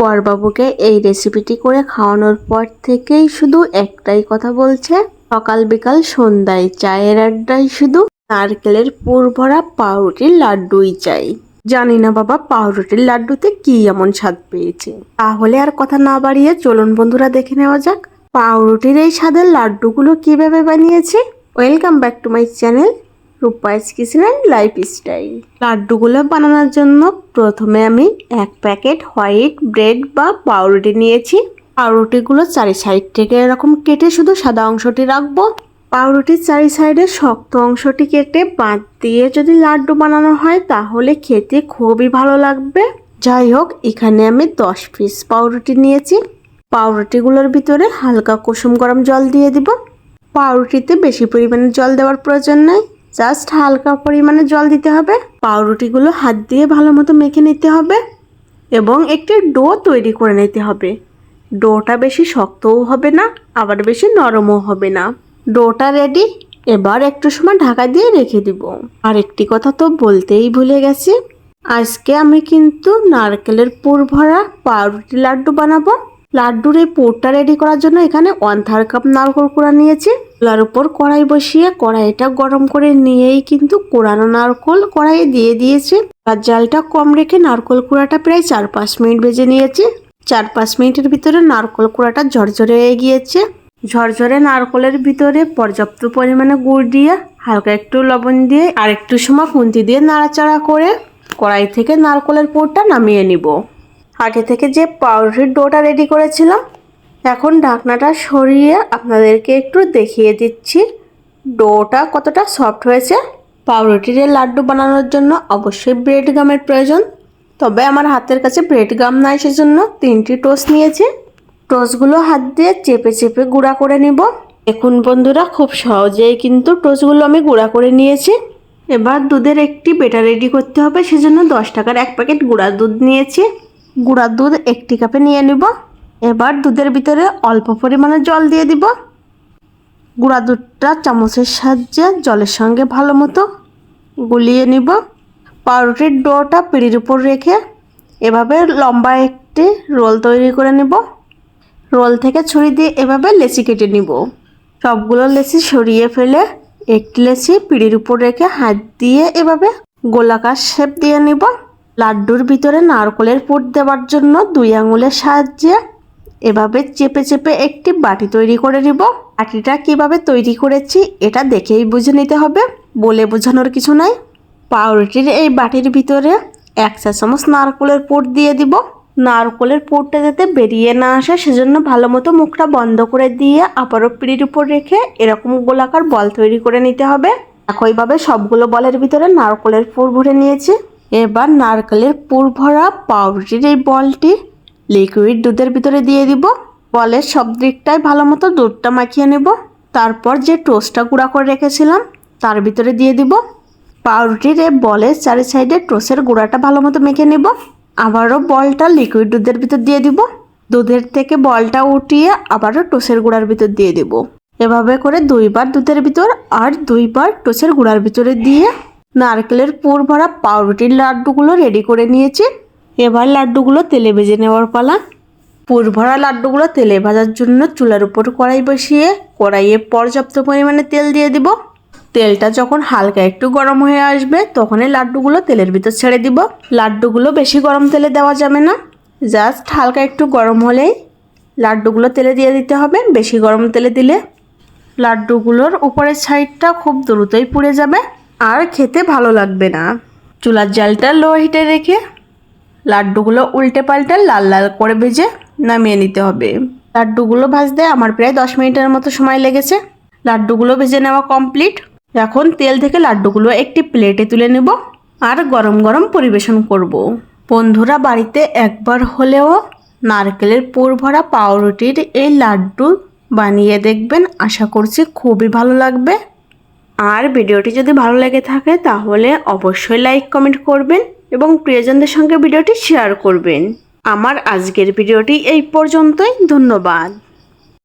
বরবাবুকে এই রেসিপিটি করে খাওয়ানোর পর থেকেই শুধু একটাই কথা বলছে, সকাল বিকাল সন্ধ্যায় চায়ের আড্ডায় শুধু নারকেলের পুর ভরা পাউরুটির লাড্ডুই চাই। জানি না বাবা পাউরুটির লাড্ডুতে কি এমন স্বাদ পেয়েছে। তাহলে আর কথা না বাড়িয়ে চলুন বন্ধুরা দেখে নেওয়া যাক, পাউরুটির এই স্বাদের লাড্ডুগুলো কীভাবে বানিয়েছি। Welcome back to my channel. Rupai's kitchen lifestyle. লাড্ডুগুলো বানানোর জন্য প্রথমে আমি এক প্যাকেট হোয়াইট ব্রেড বা পাউরুটি নিয়েছি। পাউরুটিগুলো চারি সাইড থেকে এরকম কেটে শুধু সাদা অংশটি রাখব। পাউরুটির চারি সাইডে শক্ত অংশটি কেটে বাদ দিয়ে যদি লাড্ডু বানানো হয় তাহলে খেতে খুবই ভালো লাগবে। যাই হোক, এখানে আমি দশ পিস পাউরুটি নিয়েছি। পাউরুটিগুলোর ভিতরে হালকা কুসুম গরম জল দিয়ে দিব। পাউরুটিতে বেশি পরিমাণে জল দেওয়ার প্রয়োজন নেই। জাস্ট হালকা পরিমাণে জল দিতে হবে। পাউরুটিগুলো হাত দিয়ে ভালো মতো মেখে নিতে হবে এবং একটি ডো তৈরি করে নিতে হবে। ডোটা বেশি শক্তও হবে না, আবার বেশি নরমও হবে না। ডোটা রেডি এবার একটু সময় ঢাকা দিয়ে রেখে দিব। আর একটি কথা তো বলতেই ভুলে গেছি। আজকে আমি কিন্তু নারকেলের পুর ভরা পাউরুটি লাড্ডু বানাবো। লাড্ডুর এই পুরটা রেডি করার জন্য এখানে ওয়ান থার্ড কাপ নারকল কোড়া নিয়েছি। চুলার উপর কড়াই বসিয়ে কড়াইটা গরম করে নিয়েই কিন্তু কোড়ানো নারকল কড়াইয়ে দিয়ে দিয়েছে। আর জালটা কম রেখে নারকল কুড়াটা প্রায় চার পাঁচ মিনিট ভেজে নিয়েছে। চার পাঁচ মিনিটের ভিতরে নারকল কুড়াটা ঝরঝরে হয়ে গিয়েছে। ঝরঝরে নারকলের ভিতরে পর্যাপ্ত পরিমাণে গুড় দিয়ে হালকা একটু লবণ দিয়ে আর একটু সময় খুন্তি দিয়ে নাড়াচাড়া করে কড়াই থেকে নারকলের পুরটা নামিয়ে নিব। আগে থেকে যে পাউরুটির ডোটা রেডি করেছিলাম, এখন ঢাকনাটা সরিয়ে আপনাদেরকে একটু দেখিয়ে দিচ্ছি। ডোটা কতটা সফট হয়েছে। পাউরুটির লাড্ডু বানানোর জন্য অবশ্যই ব্রেড গামের প্রয়োজন। তবে আমার হাতের কাছে ব্রেড গাম নাই, সেজন্য তিনটি টোস্ট নিয়েছি। টোস্টগুলো হাত দিয়ে চেপে চেপে গুঁড়া করে নিব। এখন বন্ধুরা, খুব সহজেই কিন্তু টোস্টগুলো আমি গুঁড়া করে নিয়েছি। এবার দুধের একটি বেটার রেডি করতে হবে, সেজন্য দশ টাকার এক প্যাকেট গুঁড়া দুধ নিয়েছি। গুঁড়া দুধ একটি কাপে নিয়ে নিব। এবার দুধের ভিতরে অল্প পরিমাণে জল দিয়ে দিব। গুঁড়া দুধটা চামচের সাহায্যে জলের সঙ্গে ভালো মতো গুলিয়ে নিব। পাউরুটির ডোটা পিড়ির উপর রেখে এভাবে লম্বা একটি রোল তৈরি করে নিব। রোল থেকে ছুরি দিয়ে এভাবে লেচি কেটে নিব। সবগুলো লেচি সরিয়ে ফেলে একটি লেচি পিড়ির উপর রেখে হাত দিয়ে এভাবে গোলাকার শেপ দিয়ে নিব। লাড্ডুর ভিতরে নারকলের পুর দেওয়ার জন্য দুই আঙুলের সাহায্যে এভাবে চেপে চেপে একটি বাটি তৈরি করে নিব। বাটিটা কীভাবে তৈরি করেছি এটা দেখেই বুঝে নিতে হবে, বলে বোঝানোর কিছু নাই। পাউরুটির এই বাটির ভিতরে এক চা চামচ নারকলের পুর দিয়ে দিব। নারকলের পুরটা যাতে বেরিয়ে না আসে, সেজন্য ভালো মতো মুখটা বন্ধ করে দিয়ে আবারও পিড়ির উপর রেখে এরকম গোলাকার বল তৈরি করে নিতে হবে। একইভাবে সবগুলো বলের ভিতরে নারকলের পুর ভরে নিয়েছি। এবার নারকেলের পুর ভরা পাউরুটির এই বলটি লিকুইড দুধের ভিতরে দিয়ে দিব। বলের সব দিকটায় ভালো মতো দুধটা মাখিয়ে নেব। তারপর যে টোস্টটা গুঁড়া করে রেখেছিলাম, তার ভিতরে দিয়ে দিব। পাউরুটির এই বলের চারি সাইডে টোসের গুঁড়াটা ভালো মতো মেখে নেব। আবারও বলটা লিকুইড দুধের ভিতর দিয়ে দিব। দুধের থেকে বলটা উঠিয়ে আবারও টোসের গুঁড়ার ভিতর দিয়ে দিব। এভাবে করে দুইবার দুধের ভিতর আর দুইবার টোসের গুঁড়ার ভিতরে দিয়ে নারকেলের পুর ভরা পাউরুটির লাড্ডুগুলো রেডি করে নিয়েছি। এবার লাড্ডুগুলো তেলে ভেজে নেওয়ার পালা। পুর ভরা লাড্ডুগুলো তেলে ভাজার জন্য চুলার উপর কড়াই বসিয়ে কড়াইয়ে পর্যাপ্ত পরিমাণে তেল দিয়ে দিব। তেলটা যখন হালকা একটু গরম হয়ে আসবে তখনই লাড্ডুগুলো তেলের ভিতর ছেড়ে দিব। লাড্ডুগুলো বেশি গরম তেলে দেওয়া যাবে না। জাস্ট হালকা একটু গরম হলেই লাড্ডুগুলো তেলে দিয়ে দিতে হবে, বেশি গরম তেলে দিলে। লাড্ডুগুলোর উপরের সাইডটা খুব দ্রুতই পুড়ে যাবে। আর খেতে ভালো লাগবে না। চুলার জালটা লো হিটে রেখে লাড্ডুগুলো উল্টে পাল্টে লাল লাল করে ভেজে নামিয়ে নিতে হবে। লাড্ডুগুলো ভাজতে আমার প্রায় দশ মিনিটের মতো সময় লেগেছে। লাড্ডুগুলো ভেজে নেওয়া কমপ্লিট। এখন তেল থেকে লাড্ডুগুলো একটি প্লেটে তুলে নেব আর গরম গরম পরিবেশন করব। বন্ধুরা, বাড়িতে একবার হলেও নারকেলের পুর ভরা পাউরুটির এই লাড্ডু বানিয়ে দেখবেন। আশা করছি খুবই ভালো লাগবে। আর ভিডিওটি যদি ভালো লেগে থাকে, তাহলে অবশ্যই লাইক, কমেন্ট করবেন এবং প্রিয়জনদের সঙ্গে ভিডিওটি শেয়ার করবেন। আমার আজকের ভিডিওটি এই পর্যন্তই, ধন্যবাদ।